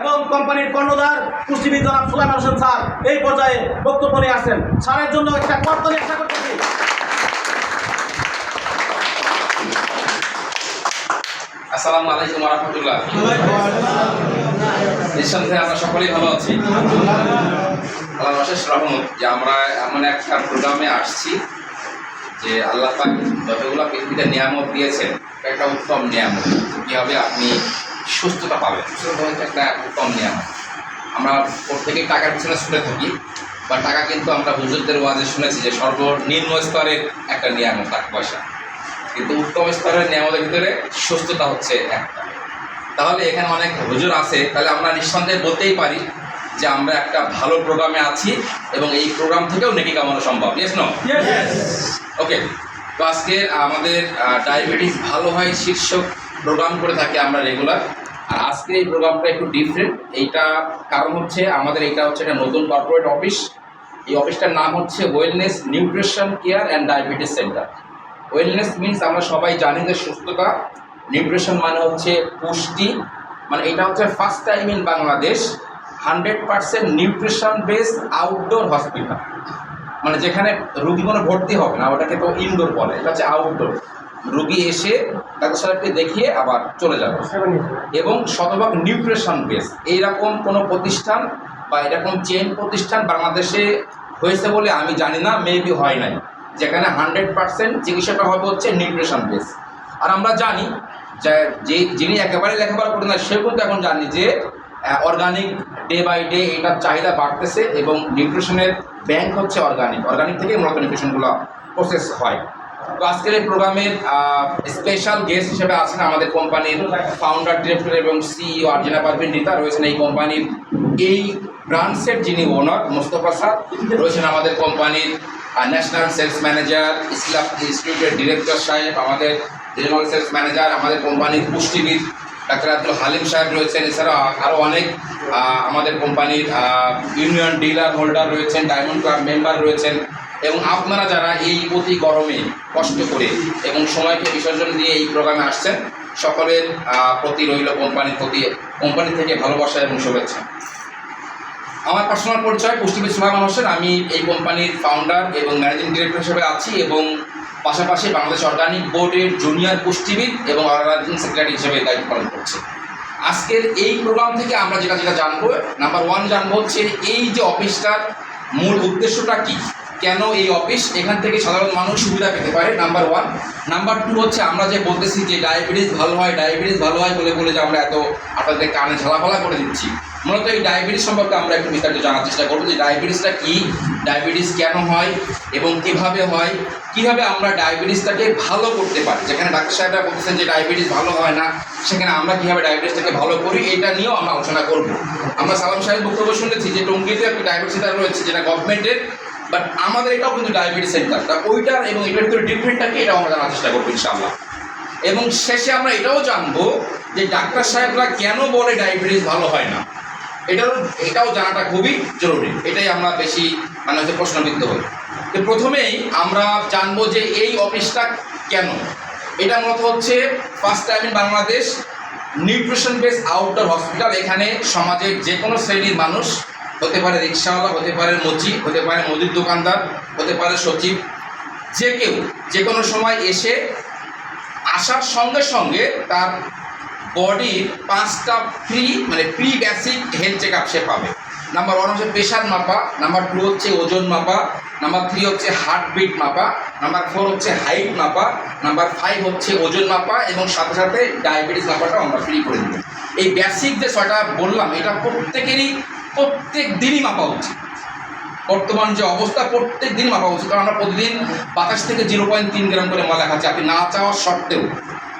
এবং কোম্পানির কর্ণধার পুষ্টিবিদ জনাব সুলাইমান হোসেন স্যার এই পর্যায়ে বক্তব্য নিয়ে আসছেন স্যারের জন্য একটা কর্তনের আশা করতেছি আসসালামু আলাইকুম রহমতুল্লাহ। নিঃসন্দেহে আমরা সকলেই ভালো আছি। আল্লাহ অশেষ রহমত যে আমরা এমন একটা প্রোগ্রামে আসছি যে আল্লাহ পাক যতগুলো পৃথিবীতে নিয়ামত দিয়েছেন, একটা উত্তম নিয়ামত। কীভাবে আপনি সুস্থতা পাবে। সুস্থতা হচ্ছে একটা উত্তম নিয়ামত আমরা প্রত্যেকেই টাকার পিছনে ছুটে থাকি বা টাকা কিন্তু আমরা হুজুরদের ওয়াজে শুনেছি যে সর্বনিম্ন স্তরের একটা নিয়ামত টাকা পয়সা। কিন্তু উত্তম স্তরের নিয়ামতের ভিতরে সুস্থতা হচ্ছে একটা। তাহলে এখানে অনেক হুজুর আছে তাহলে আমরা নিঃসন্দেহে বলতেই পারি যে আমরা একটা ভালো প্রোগ্রামে আছি এবং এই প্রোগ্রাম থেকেও নেকি কামানো সম্ভব। ইয়েস নো ওকে তো আজকে আমাদের ডায়াবেটিস ভালো হয় শীর্ষক প্রোগ্রাম করে থাকি আমরা রেগুলার আর আজকে এই প্রোগ্রামটা একটু ডিফারেন্ট এইটা কারণ হচ্ছে আমাদের এটা হচ্ছে একটা নতুন কর্পোরেট অফিস এই অফিসটার নাম হচ্ছে wellness nutrition care and diabetes centre wellness means আমরা সবাই জানি যে সুস্থতা নিউট্রিশন মানে হচ্ছে পুষ্টি। মানে এটা হচ্ছে first time in Bangladesh. Hundred percent nutrition base outdoor hospital মানে যেখানে রুগী কোনো ভর্তি হবে না, ওটাকে তো ইনডোর বলে, এটা হচ্ছে আউটডোর রুগী এসে ডাক্তার সাহেবকে দেখিয়ে আবার চলে যাবে। এবং শতভাগ নিউট্রিশন বেস এইরকম কোনো প্রতিষ্ঠান বা এরকম চেন প্রতিষ্ঠান বাংলাদেশে হয়েছে বলে আমি জানি না মেবি হয় নাই। যেখানে হান্ড্রেড পার্সেন্ট চিকিৎসাটা হবে হচ্ছে নিউট্রিশন বেস আর আমরা জানি যে যিনি একেবারে লেখাপড়া করেন না, সেও কিন্তু এখন জানি যে অর্গানিক ডে বাই ডে এটার চাহিদা বাড়তেছে এবং নিউট্রিশনের ব্যাংক হচ্ছে অর্গানিক অর্গানিক থেকে মূলত নিউট্রিশনগুলো প্রসেস হয়। তো আজকের এই প্রোগ্রামের স্পেশাল গেস্ট হিসেবে আছেন আমাদের কোম্পানির ফাউন্ডার ডিরেক্টর এবং সিইও আর্জেনা পারভিন রিতা। রয়েছেন এই কোম্পানির এই ব্রাঞ্চের যিনি ওনার মোস্তফা স্যার। রয়েছেন আমাদের কোম্পানির ন্যাশনাল সেলস ম্যানেজার ইসলাম ইনস্টিটিউটের ডিরেক্টর সাহেব, আমাদের রিজনাল সেলস ম্যানেজার আমাদের কোম্পানির পুষ্টিবিদ ডাক্তার আব্দুল হালিম সাহেব রয়েছেন। এছাড়া আরও অনেক আমাদের কোম্পানির ইউনিয়ন ডিলার হোল্ডার রয়েছেন ডায়মন্ড ক্লাব মেম্বার রয়েছেন। এবং আপনারা যারা এই অতি গরমে কষ্ট করে এবং সময়কে বিসর্জন দিয়ে এই প্রোগ্রামে আসছেন, সকলের প্রতি রইল কোম্পানির প্রতি, কোম্পানি থেকে ভালোবাসা এবং শুভেচ্ছা। আমার পার্সোনাল পরিচয়, পুষ্টিবিদ সুলাইমান হোসেন আমি এই কোম্পানির ফাউন্ডার এবং ম্যানেজিং ডিরেক্টর হিসেবে আছি এবং পাশাপাশি বাংলাদেশ অর্গানিক বোর্ডের জুনিয়র পুষ্টিবিদ এবং অর্গানাইজিং সেক্রেটারি হিসেবে দায়িত্ব পালন করছি। আজকের এই প্রোগ্রাম থেকে আমরা যেটা যেটা জানব নাম্বার ওয়ান জানব হচ্ছে এই যে অফিসটার মূল উদ্দেশ্যটা কি? কেন এই অফিস এখান থেকে সাধারণ মানুষ সুবিধা পেতে পারে নাম্বার ওয়ান নাম্বার টু হচ্ছে, আমরা যে বলতেছি যে ডায়াবেটিস ভালো হয় ডায়াবেটিস ভালো হয় বলে বলে যে আমরা এত আপনাদের কানে ঝালাফালা করে দিচ্ছি। মূলত এই ডায়াবেটিস সম্পর্কে আমরা একটু বিস্তারিত জানার চেষ্টা করব যে ডায়াবেটিসটা কী ডায়াবেটিস কেন হয় এবং কীভাবে হয়, কীভাবে আমরা ডায়াবেটিসটাকে ভালো করতে পারি। যেখানে ডাক্তার সাহেবরা বলতেছেন যে ডায়াবেটিস ভালো হয় না, সেখানে আমরা কীভাবে ডায়াবেটিসটাকে ভালো করি, এটা নিয়েও আমরা আলোচনা করব। আমরা সালাম সাহেব বক্তব্য শুনেছি যে টঙ্গিতে একটা ডায়াবেটিস রয়েছে, যেটা গভর্নমেন্টের বাট আমাদের এটাও কিন্তু ডায়াবেটিস সেন্টার তা ওইটার এবং এটার ভিতরে ডিফারেন্টটা কি এটাও আমরা জানার চেষ্টা করব ইনশাআল্লাহ। এবং শেষে আমরা এটাও জানব যে ডাক্তার সাহেবরা কেন বলে ডায়াবেটিস ভালো হয় না। এটাও এটাও জানাটা খুবই জরুরি। এটাই আমরা বেশি মানে হচ্ছে প্রশ্নবিদ্ধ হই। তো প্রথমেই আমরা জানব যে এই অফিসটা কেন? এটা মূলত হচ্ছে first time in Bangladesh nutrition base outdoor hospital এখানে সমাজের যে কোনো শ্রেণির মানুষ হতে পারে রিক্সাওয়ালা, হতে পারে মচি হতে পারে মুদির দোকানদার, হতে পারে সচিব, যে কেউ, যে কোনো সময় এসে আসার সঙ্গে সঙ্গে তার বডির পাঁচটা ফ্রি মানে pre basic health check up সে পাবে। নাম্বার ওয়ান হচ্ছে প্রেশার মাপা নাম্বার টু হচ্ছে ওজন মাপা নাম্বার থ্রি হচ্ছে হার্টবিট মাপা নাম্বার ফোর হচ্ছে হাইট মাপা নাম্বার ফাইভ হচ্ছে ওজন মাপা, এবং সাথে সাথে ডায়াবেটিস মাপাটাও আমরা ফ্রি করে দেবো। এই বেসিক যে ছয়টা বললাম, এটা প্রত্যেকেরই প্রত্যেক দিনই মাপা উচিত। বর্তমান যে অবস্থা, প্রত্যেক দিন মাপা উচিত। কারণ আমরা প্রতিদিন বাতাস থেকে জিরো পয়েন্ট তিন গ্রাম করে ময়লা খাচ্ছি। আপনি না চাওয়ার সত্ত্বেও।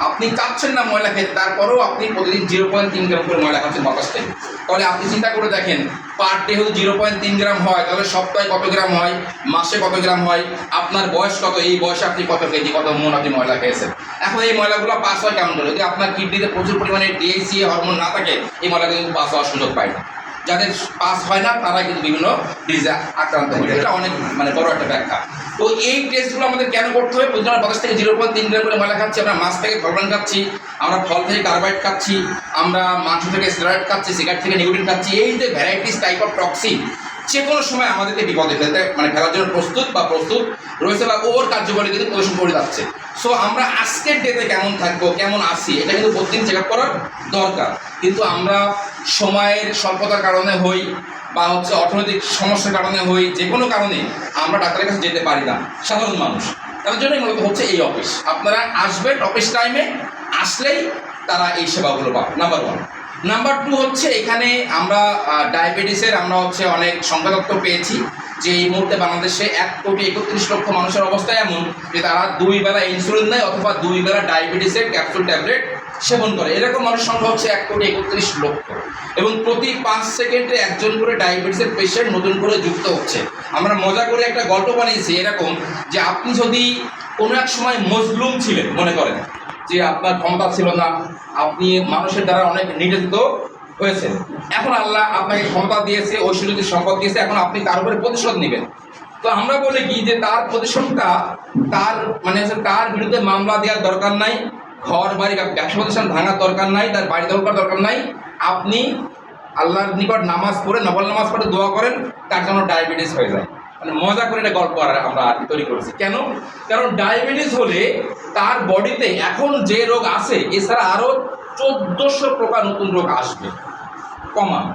আপনি চাচ্ছেন না ময়লা খেতে, তারপরেও আপনি প্রতিদিন জিরো পয়েন্ট তিন গ্রাম করে ময়লা খাচ্ছেন বাতাস থেকে। তাহলে আপনি চিন্তা করে দেখেন, পার ডে যদি জিরো পয়েন্ট তিন গ্রাম হয়, তাহলে সপ্তাহে কত গ্রাম হয়, মাসে কত গ্রাম হয়, আপনার বয়স কত, এই বয়সে আপনি কত কেজি, কত মন আপনি ময়লা খেয়েছেন? এখন এই ময়লাগুলো পাস হয় কেমন করে? যদি আপনার কিডনিতে প্রচুর পরিমাণে ডিএসি হরমোন না থাকে, এই ময়লা কিন্তু পাস হওয়ার সুযোগ পায় না। যাদের পাস হয় না, তারা কিন্তু বিভিন্ন ডিজে আক্রান্ত হয়। এটা অনেক মানে বড় একটা ব্যাখ্যা। তো এই টেস্টগুলো আমাদের কেন করতে হবে? প্রতিদিন আমরা বাতাস থেকে জিরো পয়েন্ট তিন গ্রাম করে ময়লা খাচ্ছি, আমরা মাছ থেকে ফলবান খাচ্ছি, আমরা ফল থেকে কার্বাইড খাচ্ছি, আমরা মাংস থেকে স্টেরয়েড খাচ্ছি সিগারেট থেকে নিউটিন খাচ্ছি, এই যে ভ্যারাইটিস টাইপ অফ টক্সিন যে কোনো সময় আমাদেরকে বিপদে ফেলতে মানে ফেলার জন্য প্রস্তুত বা প্রস্তুত রয়েছে বা ওর কার্যকরী কিন্তু প্রদর্শন করে যাচ্ছে। সো আমরা আজকের ডেতে কেমন থাকব, কেমন আসি এটা কিন্তু প্রতিদিন চেক আপ করার দরকার। কিন্তু আমরা সময়ের স্বল্পতার কারণে হই বা হচ্ছে অর্থনৈতিক সমস্যার কারণে হই, যে কোনো কারণে আমরা ডাক্তারের কাছে যেতে পারি না, সাধারণ মানুষ। তার জন্যই মূলত হচ্ছে এই অফিস আপনারা আসবেন অফিস টাইমে আসলেই তারা এই সেবাগুলো পাবে নাম্বার ওয়ান নাম্বার টু হচ্ছে এখানে আমরা ডায়াবেটিসের আমরা হচ্ছে অনেক সংখ্যাতত্ত্ব পেয়েছি যে এই মুহূর্তে বাংলাদেশে এক কোটি একত্রিশ লক্ষ মানুষের অবস্থা এমন যে তারা দুই বেলা ইনসুলিন নেয় অথবা দুই বেলা ডায়াবেটিসের ক্যাপসুল ট্যাবলেট সেবন করে। এরকম মানুষ সংখ্যা হচ্ছে এক কোটি একত্রিশ লক্ষ। এবং প্রতি পাঁচ সেকেন্ডে একজন করে ডায়াবেটিসের পেশেন্ট নতুন করে যুক্ত হচ্ছে। আমরা মজা করে একটা গল্প বানিয়েছি এরকম যে আপনি যদি কোনো এক সময় মজলুম ছিলেন, মনে করেন যে আপনার ক্ষমতা ছিল না, আপনি মানুষের দ্বারা অনেক নির্যাতিত হয়েছেন। এখন আল্লাহ আপনাকে ক্ষমতা দিয়েছে ঐশ্বরিক সম্পদ দিয়েছে, এখন আপনি তার উপরে প্রতিশোধ নেবেন। তো আমরা বলি কি যে তার প্রতিশোধটা, তার মানে তার বিরুদ্ধে মামলা দেওয়ার দরকার নাই, ঘর বাড়ি ব্যবসা প্রতিষ্ঠান ভাঙার দরকার নাই, তার বাড়ি দখল করার দরকার নাই। আপনি আল্লাহর নিকট নামাজ পড়ে নবল নামাজ পড়ে দোয়া করেন, তার জন্য ডায়াবেটিস হয়ে যায়। মানে মজা করে একটা গল্প আর আমরা তৈরি করেছি। কেন? কারণ ডায়াবেটিস হলে তার বডিতে এখন যে রোগ আছে, এছাড়া আরও চোদ্দোশো প্রকার নতুন রোগ আসবে। কমা।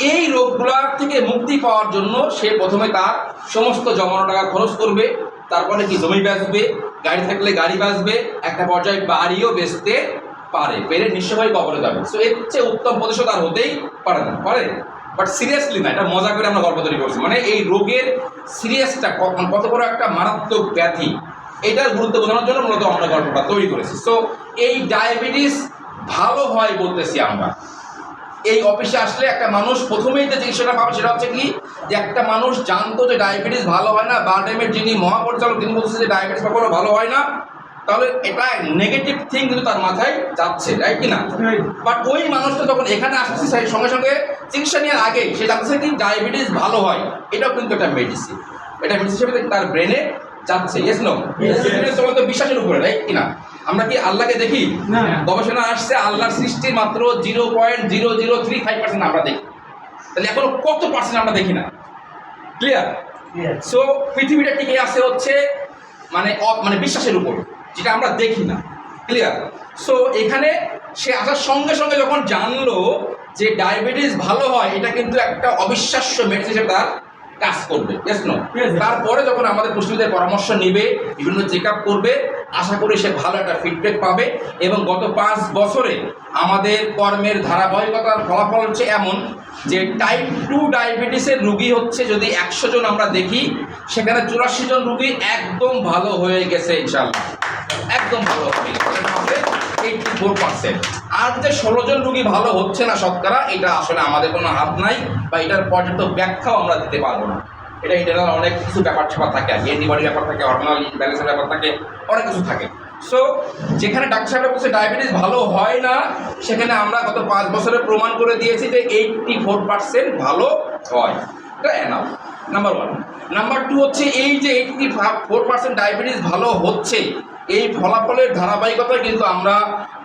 এই রোগগুলোর থেকে মুক্তি পাওয়ার জন্য সে প্রথমে তার সমস্ত জমানো টাকা খরচ করবে, তারপরে কি জমি বেচবে, গাড়ি থাকলে গাড়ি বাঁচবে, একটা পর্যায়ে বাড়িও বেচতে পারে পেরে নিশ্চয়ই কবরে যাবে। সো এর চেয়ে উত্তম প্রতিশোধ আর হতেই পারে না। পারে? বাট সিরিয়াসলি না, এটা মজা করে আমরা গল্প তৈরি করছি। মানে এই রোগের সিরিয়াসটা কত বড় একটা মারাত্মক ব্যাধি, এটার গুরুত্ব বোঝানোর জন্য মূলত আমরা গল্পটা তৈরি করেছি। সো এই ডায়াবেটিস ভালো হয় বলতেছি আমরা। এই অফিসে আসলে একটা মানুষ প্রথমেই যে চিকিৎসাটা পাবে সেটা হচ্ছে কি, যে একটা মানুষ জানতো যে ডায়াবেটিস ভালো হয় না বারডেমের যিনি মহাপরিচালক, তিনি বলছেন যে ডায়াবেটিস কখনো ভালো হয় না। তাহলে এটা নেগেটিভ থিং কিন্তু তার মাথায় যাচ্ছে রাইট কি না বাট ওই মানুষটা যখন এখানে আসছে সেই সঙ্গে সঙ্গে চিকিৎসা নেওয়ার আগে সে জানতেছে কি ডায়াবেটিস ভালো হয় এটাও কিন্তু একটা মেডিসিন এটা মেডিসিন হিসেবে তার ব্রেনে যাচ্ছে ইয়েস নো তোমার তো বিশ্বাসের উপরে রাইট কি না আমরা কি আল্লাহকে দেখি? গবেষণা আসছে আল্লাহর সৃষ্টি মাত্র zero point zero zero three five percent আমরা দেখি। তাহলে এখনও কত পার্সেন্ট আমরা দেখি না? ক্লিয়ার সো পৃথিবীটা টিকে আছে হচ্ছে মানে মানে বিশ্বাসের উপর। যেটা আমরা দেখি না। ক্লিয়ার সো এখানে সে আসার সঙ্গে সঙ্গে যখন জানলো যে ডায়াবেটিস ভালো হয়, এটা কিন্তু একটা অবিশ্বাস্য মেডিসিন সেটা কাজ করবে তারপরে যখন আমাদের পুষ্টিবিদের পরামর্শ নিবে বিভিন্ন চেক আপ করবে আশা করি সে ভালো একটা ফিডব্যাক পাবে এবং গত পাঁচ বছরে আমাদের কর্মের ধারাবাহিকতার ফলাফল হচ্ছে এমন যে টাইপ টু ডায়াবেটিসের রুগী হচ্ছে যদি একশো জন আমরা দেখি সেখানে চুরাশি জন রুগী একদম ভালো হয়ে গেছে ইনশাল্লাহ একদম ভালো হয়ে গেছে। এইটটি ফোর পার্সেন্ট আর যে ষোলো জন রুগী ভালো হচ্ছে না শতকরা, এটা আসলে আমাদের কোনো হাত নাই বা এটার পর্যাপ্ত ব্যাখ্যাও আমরা দিতে পারব না। এটা ইন্টারনাল অনেক কিছু ব্যাপার স্যাপার থাকে, আর অ্যান্টিবডি ব্যাপার থাকে হরমোনাল ইমব্যালেন্সের ব্যাপার থাকে, অনেক কিছু থাকে। সো যেখানে ডাক্তার সাহেবরা বলছে ডায়াবেটিস ভালো হয় না, সেখানে আমরা গত পাঁচ বছরে প্রমাণ করে দিয়েছি যে এইটটি ফোর পার্সেন্ট ভালো হয়। এটা enough number one number two হচ্ছে এই যে এইটটি ফোর পার্সেন্ট ডায়াবেটিস ভালো হচ্ছে এই ফলাফলের ধারাবাহিকতায় কিন্তু আমরা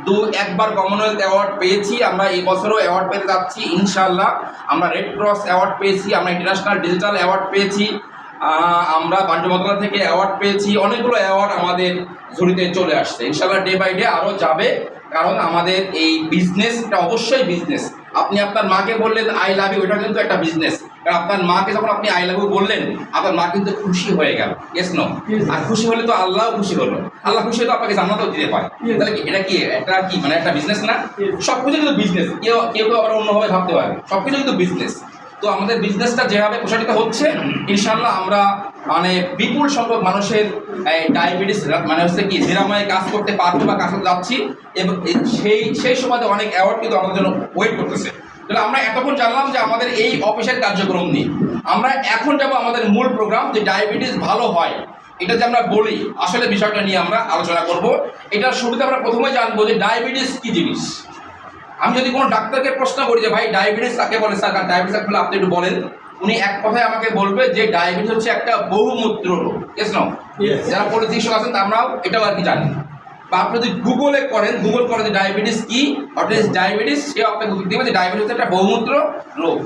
দু একবার কমনওয়েলথ অ্যাওয়ার্ড পেয়েছি। আমরা এই বছরও অ্যাওয়ার্ড পেতে যাচ্ছি ইনশাল্লাহ আমরা রেড ক্রস অ্যাওয়ার্ড পেয়েছি, আমরা ইন্টারন্যাশনাল ডিজিটাল অ্যাওয়ার্ড পেয়েছি আমরা বাণিজ্য মন্ত্রণালয় থেকে অ্যাওয়ার্ড পেয়েছি। অনেকগুলো অ্যাওয়ার্ড আমাদের ঝুড়িতে চলে আসছে। ইনশাল্লাহ ডে বাই ডে আরও যাবে। কারণ আমাদের এই বিজনেসটা অবশ্যই বিজনেস আপনি আপনার মাকে বললেন আই লাভ ইউ এটা কিন্তু একটা বিজনেস কারণ আপনার মাকে যখন আপনি আই লাভ ইউ বললেন আপনার মা কিন্তু খুশি হয়ে গেল। ইয়েস নো আর খুশি হলে তো আল্লাহ খুশি হলো। আল্লাহ খুশি হলে আপনাকে জান্নাতও দিতে পারে. তাহলে কি এটা কি এটা কি? মানে একটা বিজনেস না. সব কিছু কিন্তু বিজনেস কেউ কেউ কেউ আবার অন্যভাবে ভাবতে পারে। সব কিছু কিন্তু বিজনেস তো আমাদের বিজনেসটা যেভাবে প্রসারিত হচ্ছে ইনশাল্লাহ আমরা মানে বিপুল সংখ্যক মানুষের ডায়াবেটিস মানে হচ্ছে কি নিরাময়ে কাজ করতে পারব বা কাজ করতে যাচ্ছি। এবং সেই সেই সময় অনেক অ্যাওয়ার্ড কিন্তু আমাদের জন্য ওয়েট করতেছে। তাহলে আমরা এতক্ষণ জানলাম যে আমাদের এই অফিসের কার্যক্রম নিয়ে। আমরা এখন যাব আমাদের মূল প্রোগ্রাম যে ডায়াবেটিস ভালো হয় এটা যে আমরা বলি আসলে বিষয়টা নিয়ে আমরা আলোচনা করব। এটার শুরুতে আমরা প্রথমে জানব যে ডায়াবেটিস কি জিনিস। আমি যদি কোনো ডাক্তারকে প্রশ্ন করি যে ভাই ডায়াবেটিস কাকে বলে? স্যার ডায়াবেটিস বলে আপনি একটু বলেন। উনি এক কথায় আমাকে বলবে যে ডায়াবেটিস হচ্ছে একটা বহুমূত্র রোগ। যারা পলিটিশিয়ান আছেন আমরাও এটাও আর কি জানি বা আপনি যদি গুগলে করেন গুগল করেন যে ডায়াবেটিস কি? অর্থাৎ ডায়াবেটিস সে আপনাকে দেবে যে ডায়াবেটিস একটা বহুমূত্র রোগ।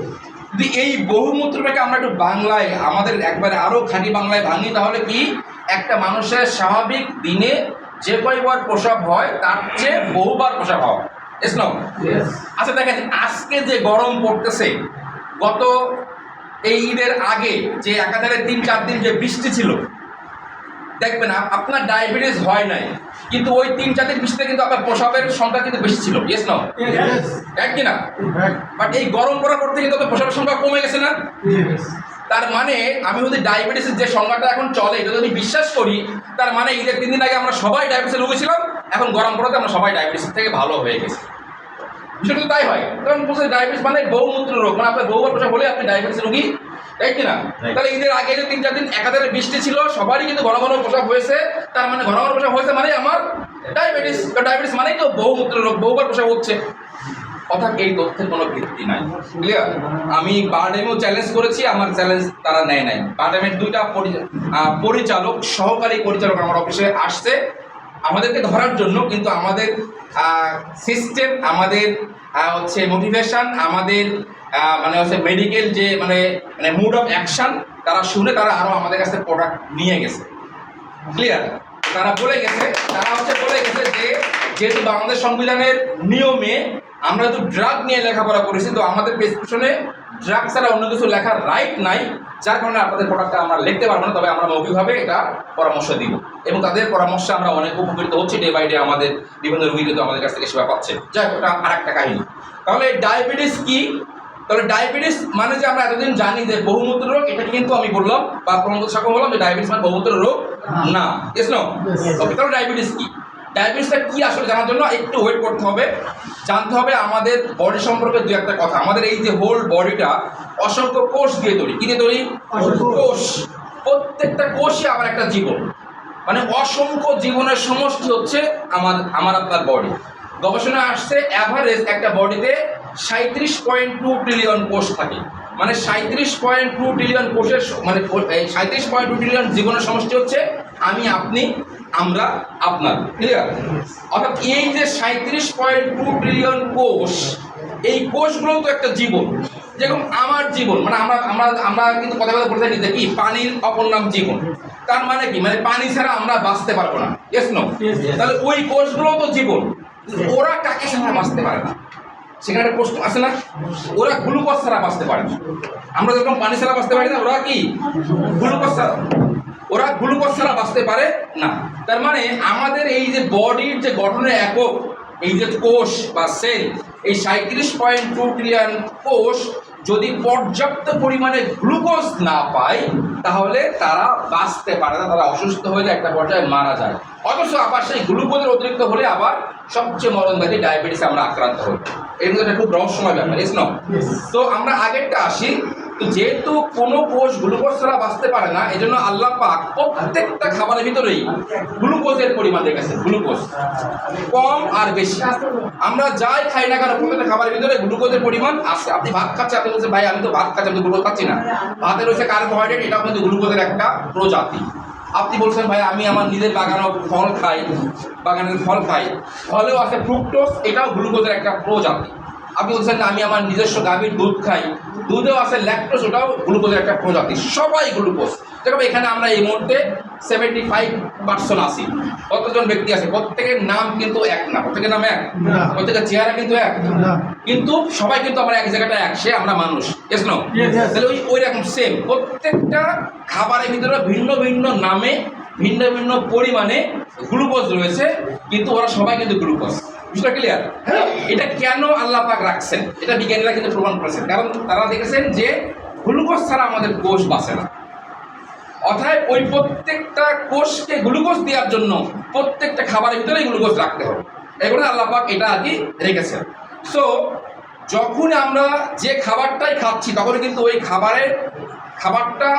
যদি এই বহুমূত্রটাকে আমরা একটু বাংলায় আমাদের একবারে আরও খাঁটি বাংলায় ভাঙি তাহলে কি? একটা মানুষের স্বাভাবিক দিনে যে কয়বার প্রসব হয় তার চেয়ে বহুবার প্রসব হয়? আচ্ছা দেখেন আজকে যে গরম পড়তেছে গত এই ঈদের আগে যে একাধারে তিন চার দিন যে বৃষ্টি ছিল দেখবেন আপ- আপনার ডায়াবেটিস হয় নাই কিন্তু ওই তিন দিন বৃষ্টিতে কিন্তু আপনার প্রসাবের সংখ্যা কিন্তু বেশি ছিল ইয়েস নাও এক কিনা বাট এই গরম পড়ার পর থেকে কিন্তু আপনার প্রসাবের সংখ্যা কমে গেছে না? তার মানে আমি যদি ডায়াবেটিসের যে সংজ্ঞাটা এখন চলে এটা যদি বিশ্বাস করি তার মানে ঈদের তিন দিন আগে আমরা সবাই ডায়াবেটিসে রোগী ছিলাম এখন গরম পড়াতে আমরা সবাই ডায়াবেটিস থেকে ভালো হয়ে গেছি। বিষয়টা তাই হয়। কারণ বলছে ডায়াবেটিস মানে বহুমূত্র রোগ মানে আপনার বহুবার প্রসাব হলে আপনি ডায়াবেটিস রোগী তাই কিনা Right. তাহলে ঈদের আগে যে তিন চার দিন একাধারে বৃষ্টি ছিল সবারই কিন্তু ঘন ঘন প্রসব হয়েছে। তার মানে ঘন ঘন প্রসব হয়েছে মানে আমার ডায়াবেটিস ডায়াবেটিস মানেই তো বহুমূত্র রোগ বহুবার প্রসব হচ্ছে। অর্থাৎ এই তথ্যের কোনো ভিত্তি নাই। ক্লিয়ার আমি বারডেমেও চ্যালেঞ্জ করেছি আমার চ্যালেঞ্জ তারা নেয় নাই। বারডেমের দুইটা পরিচালক সহকারী পরিচালক আমার অফিসে আসছে। আমাদেরকে ধরার জন্য কিন্তু আমাদের সিস্টেম আমাদের হচ্ছে মোটিভেশন আমাদের মানে হচ্ছে মেডিকেল যে মানে মানে মুড অফ অ্যাকশন তারা শুনে তারা আরও আমাদের কাছে প্রোডাক্ট নিয়ে গেছে। ক্লিয়ার তারা বলে গেছে তারা হচ্ছে বলে গেছে যে যেহেতু বাংলাদেশ সংবিধানের নিয়মে আমরা তো ড্রাগ নিয়ে লেখাপড়া করেছি তো আমাদের প্রেসক্রিপশনে ড্রাগ ছাড়া অন্য কিছু লেখার রাইট নাই যার কারণে আপনাদের প্রোডাক্টটা আমরা লিখতে পারব না তবে আমরা মৌখিকভাবে এটা পরামর্শ দিব। এবং তাদের পরামর্শে আমরা অনেক উপকৃত হচ্ছি ডে বাই ডে আমাদের বিভিন্ন রুগী কিন্তু আমাদের কাছ থেকে সেবা পাচ্ছে। যাই হোক, ওটা আর একটা কাহিনী। তাহলে ডায়াবেটিস কি? তাহলে ডায়াবেটিস মানে যে আমরা এতদিন জানি যে বহুমূত্র রোগ এটা কিন্তু আমি বললাম বা প্রমোদ সাক্ষ্য বললাম যে ডায়াবেটিস মানে বহুমূত্র রোগ না। ইয়েস নো ওকে তাহলে ডায়াবেটিস কি? ডায়াবেটিসটা কি আসলে জানার জন্য? একটু ওয়েট করতে হবে। জানতে হবে আমাদের বডি সম্পর্কে দু একটা কথা। আমাদের এই যে হোল বডিটা অসংখ্য কোষ দিয়ে তৈরি। কি দিয়ে তৈরি? কোষ। প্রত্যেকটা কোষই আমার একটা জীবন। মানে অসংখ্য জীবনের সমষ্টি হচ্ছে আমার আমার আপনার বডি গবেষণায় আসছে অ্যাভারেজ একটা বডিতে সাঁত্রিশ পয়েন্ট টু ট্রিলিয়ন কোষ থাকে। মানে সাঁত্রিশ পয়েন্ট টু ট্রিলিয়ন কোষের মানে সাঁত্রিশ পয়েন্ট টু ট্রিলিয়ন জীবনের সমষ্টি হচ্ছে আমি আপনি আমরা আপনার। ক্লিয়ার অর্থাৎ এই যে সাঁত্রিশ পয়েন্ট টু ট্রিলিয়ন কোষ এই কোষগুলো তো একটা জীবন। যেরকম আমার জীবন মানে আমরা আমরা আমরা কিন্তু কথা কথা বলে থাকি যে কি? পানির অপর নাম জীবন। তার মানে কি? মানে পানি ছাড়া আমরা বাঁচতে পারব না। Yes no. তাহলে ওই কোষগুলো তো জীবন। ওরা কাকে ছাড়া বাঁচতে পারে না? সেখানে একটা প্রশ্ন আসে না? ওরা গ্লুকোজ ছাড়া বাঁচতে পারে না। আমরা যখন পানি ছাড়া বাঁচতে পারি না, ওরা কি? গ্লুকোজ ছাড়া ওরা গ্লুকোজ ছাড়া বাঁচতে পারে না। তার মানে আমাদের এই যে বডির যে গঠনের একক, এই যে কোষ বা সেল, এই সাঁত্রিশ পয়েন্ট টু ট্রিলিয়ন কোষ যদি পর্যাপ্ত পরিমাণে গ্লুকোজ না পায় তাহলে তারা বাঁচতে পারে না তারা অসুস্থ হয়ে একটা পর্যায়ে মারা যায়। অথচ আবার সেই গ্লুকোজের অতিরিক্ত হলে আবার সবচেয়ে মরণ ব্যাধি ডায়াবেটিসে আমরা আক্রান্ত হই। এর মধ্যে একটা খুব রহস্যময় ব্যাপার ইস তো আমরা আগেরটা আসি যেহেতু কোনো কোষ গ্লুকোজ ছাড়া বাঁচতে পারে না, এজন্য আল্লাহ পাক প্রত্যেকটা খাবারের ভিতরেই গ্লুকোজের পরিমাণ রেখেছে গ্লুকোজ। কম আর বেশি। আমরা যাই খাই না কেন, প্রত্যেকটা খাবারের ভিতরে গ্লুকোজের পরিমাণ আছে। আপনি ভাত খাচ্ছেন, আপনি বলছেন, ভাই, আমি তো ভাত খাচ্ছি, আমি তো গ্লুকোজ খাচ্ছি না। ভাতে রয়েছে কার্বোহাইড্রেট এটাও কিন্তু গ্লুকোজের একটা প্রজাতি। আপনি বলছেন, ভাই, আমি আমার নিজের বাগানো ফল খাই, বাগানের ফল খাই। ফলেও আছে ফ্রুক্টোজ এটাও গ্লুকোজের একটা প্রজাতি। আপনি বলছেন আমি আমার নিজস্ব গাভীর দুধ খাই। দুধেও আছে ল্যাকটোজ ওটাও গ্লুকোজের একটা প্রজাতি সবাই গ্লুকোজ যেরকম এখানে আমরা এই মুহূর্তে সেভেন্টি ফাইভ পার্সেন্ট আছি। কতজন ব্যক্তি আছে? প্রত্যেকের নাম কিন্তু এক না। প্রত্যেকের নাম এক? না। প্রত্যেকের চেহারা কিন্তু এক? না। কিন্তু সবাই কিন্তু আমরা এক জায়গাটা এক সে আমরা মানুষ। Yes no. তাহলে ওই ওই রকম সেম প্রত্যেকটা খাবারের ভিতরে ভিন্ন ভিন্ন নামে ভিন্ন ভিন্ন পরিমাণে গ্লুকোজ রয়েছে কিন্তু ওরা সবাই কিন্তু গ্লুকোজ। বুঝতে ক্লিয়ার এটা কেন আল্লাহ পাক রাখছেন? এটা বিজ্ঞানীরা কিন্তু প্রমাণ করেছেন। কারণ তারা দেখেছেন যে গ্লুকোজ ছাড়া আমাদের কোষ বাঁচে না। অর্থাৎ ওই প্রত্যেকটা কোষকে গ্লুকোজ দেওয়ার জন্য প্রত্যেকটা খাবারের ভিতরেই গ্লুকোজ রাখতে হবে। এগুলো আল্লাহ পাক এটা আর কি রেখেছেন। সো যখন আমরা যে খাবারটাই খাচ্ছি তখন কিন্তু ওই খাবারের খাবারটা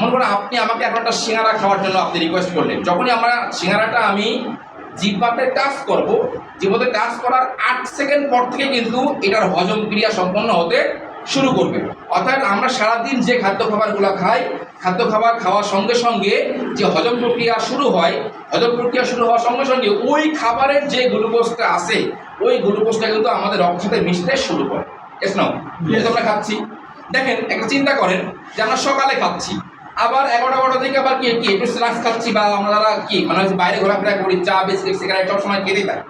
মনে করেন আপনি আমাকে এখন একটা সিঙ্গারা খাওয়ার জন্য আপনি রিকোয়েস্ট করলেন। যখনই আমরা সিঙ্গারাটা আমি জিব্বাতে টাচ করব জিব্বাতে টাচ করার আট সেকেন্ড পর থেকে কিন্তু এটার হজম ক্রিয়া সম্পন্ন হতে শুরু করবে। অর্থাৎ আমরা সারাদিন যে খাদ্য খাবারগুলো খাই খাদ্য খাবার খাওয়ার সঙ্গে সঙ্গে যে হজম প্রক্রিয়া শুরু হয় হজম প্রক্রিয়া শুরু হওয়ার সঙ্গে সঙ্গে ওই খাবারের যে গ্লুকোজটা আছে ওই গ্লুকোজটা কিন্তু আমাদের রক্তের মিশতে শুরু করে। এস নাও আমরা খাচ্ছি। দেখেন একটা চিন্তা করেন যে আমরা সকালে খাচ্ছি। আবার এগারোটা বারোটা থেকে আবার কি কি? একটু স্ন্যাক্স খাচ্ছি বা আমরা কি? মানে বাইরে ঘোরাফেরা করি, চা, বিস্কিট, সিগারেট, সব সময় খেতে থাকি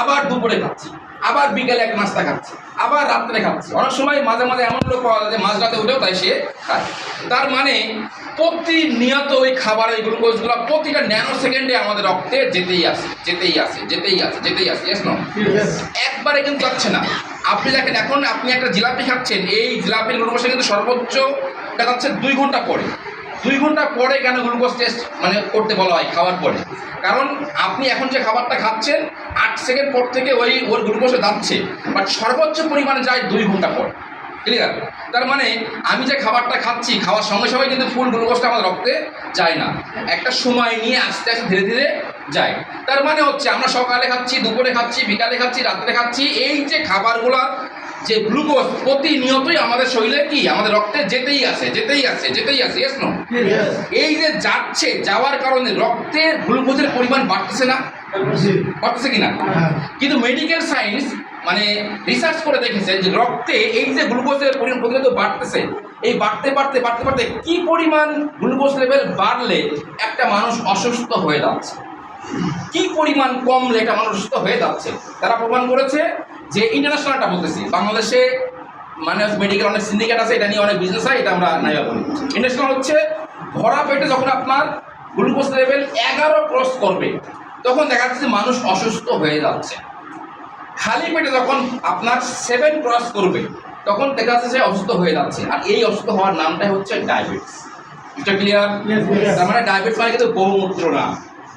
আবার দুপুরে খাচ্ছি, আবার বিকেলে এক নাস্তা খাচ্ছি, আবার রাত্রে খাচ্ছি। অনেক সময় মাঝে মাঝে এমন লোক পাওয়া যায় মাঝ রাতে উঠেও তাই সে খায়। তার মানে প্রতিনিয়ত ওই খাবারের গ্লুকোজগুলো প্রতিটা ন্যানো সেকেন্ডে আমাদের রক্তে যেতেই আসে যেতেই আসে যেতেই আসে যেতেই আসে no? একবারে কিন্তু যাচ্ছে না। আপনি দেখেন এখন আপনি একটা জিলাপি খাচ্ছেন, এই জিলাপির গ্লুকোজটা কিন্তু সর্বোচ্চ যাচ্ছে দুই ঘণ্টা পরে। দুই ঘণ্টা পরে কেন গ্লুকোজ টেস্ট মানে করতে বলা হয় খাওয়ার পরে? কারণ আপনি এখন যে খাবারটা খাচ্ছেন, আট সেকেন্ড পর থেকে ওই ওর গ্লুকোজে যাচ্ছে বাট সর্বোচ্চ পরিমাণে যায় দুই ঘণ্টা পর। ক্লিয়ার তার মানে আমি যে খাবারটা খাচ্ছি, খাওয়ার সঙ্গে সঙ্গে কিন্তু ফুল গ্লুকোজটা আমার রক্তে যায় না। একটা সময় নিয়ে আস্তে আস্তে ধীরে ধীরে যায়। তার মানে হচ্ছে আমরা সকালে খাচ্ছি, দুপুরে খাচ্ছি, বিকালে খাচ্ছি, রাত্রে খাচ্ছি, এই যে খাবারগুলোর যে গ্লুকোজ প্রতিনিয়তই আমাদের শরীরে কি? আমাদের রক্তে যেতেই আসে যেতেই আসে যেতেই আসে yes নো এই যে যাচ্ছে যাওয়ার কারণে রক্তের গ্লুকোজের পরিমাণ বাড়তেছে না? বাড়তেছে। কিনা? কিন্তু মেডিকেল সায়েন্স মানে রিসার্চ করে দেখেছে যে রক্তে এই যে গ্লুকোজের পরিমাণ প্রতিনিয়ত বাড়তেছে এই বাড়তে বাড়তে বাড়তে বাড়তে কি পরিমাণ গ্লুকোজ লেভেল বাড়লে একটা মানুষ অসুস্থ হয়ে যাচ্ছে? কি পরিমাণ কমলে একটা মানুষ অসুস্থ হয়ে যাচ্ছে? তারা প্রমাণ করেছে যে ইন্টারন্যাশনালটা বলতেছি বাংলাদেশে মানে মেডিকেল অনেক সিন্ডিকেট আছে এটা নিয়ে অনেক বিজনেস হয় এটা আমরা নাই বলি। ইন্টারন্যাশনাল হচ্ছে ভরা পেটে যখন আপনার গ্লুকোজ লেভেল এগারো ক্রস করবে তখন দেখা যাচ্ছে মানুষ অসুস্থ হয়ে যাচ্ছে। খালি পেটে যখন আপনার সেভেন ক্রস করবে তখন দেখা যাচ্ছে সে অসুস্থ হয়ে যাচ্ছে। আর এই অসুস্থ হওয়ার নামটাই হচ্ছে ডায়াবেটিস এটা ক্লিয়ার তার মানে ডায়াবেটিস মানে কিন্তু বহুমূত্র না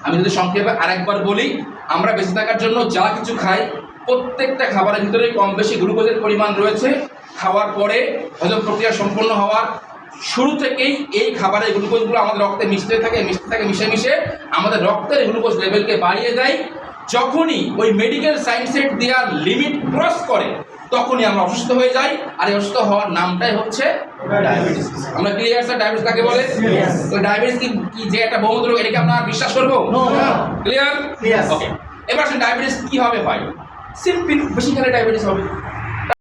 আমি যদি সংক্ষেপে আরেকবার বলি আমরা বেঁচে থাকার জন্য যা কিছু খাই প্রত্যেকটা খাবারের ভিতরে কম বেশি গ্লুকোজের পরিমাণ রয়েছে। খাওয়ার পরে হজম প্রক্রিয়া সম্পন্ন হওয়ার শুরু থেকেই এই খাবারের গ্লুকোজগুলো আমাদের রক্তে মিশতে থাকে মিশতে থাকে মিশে মিশে আমাদের রক্তের গ্লুকোজ লেভেলকে বাড়িয়ে দেয়। যখনই ওই মেডিকেল সায়েন্সের দেওয়ার লিমিট ক্রস করে তখনই আমরা অসুস্থ হয়ে যাই। আর এই অসুস্থ হওয়ার নামটাই হচ্ছে ডায়াবেটিস। আমরা ক্লিয়ার স্যার ডায়াবেটিস কাকে বলে? তো ডায়াবেটিস কি যে একটা বহুমূত্র রোগ এটাকে আমরা বিশ্বাস করব. ক্লিয়ার. ওকে এবার ডায়াবেটিস কীভাবে হয়? সিম্পল বেশি খেলে ডায়াবেটিস হবে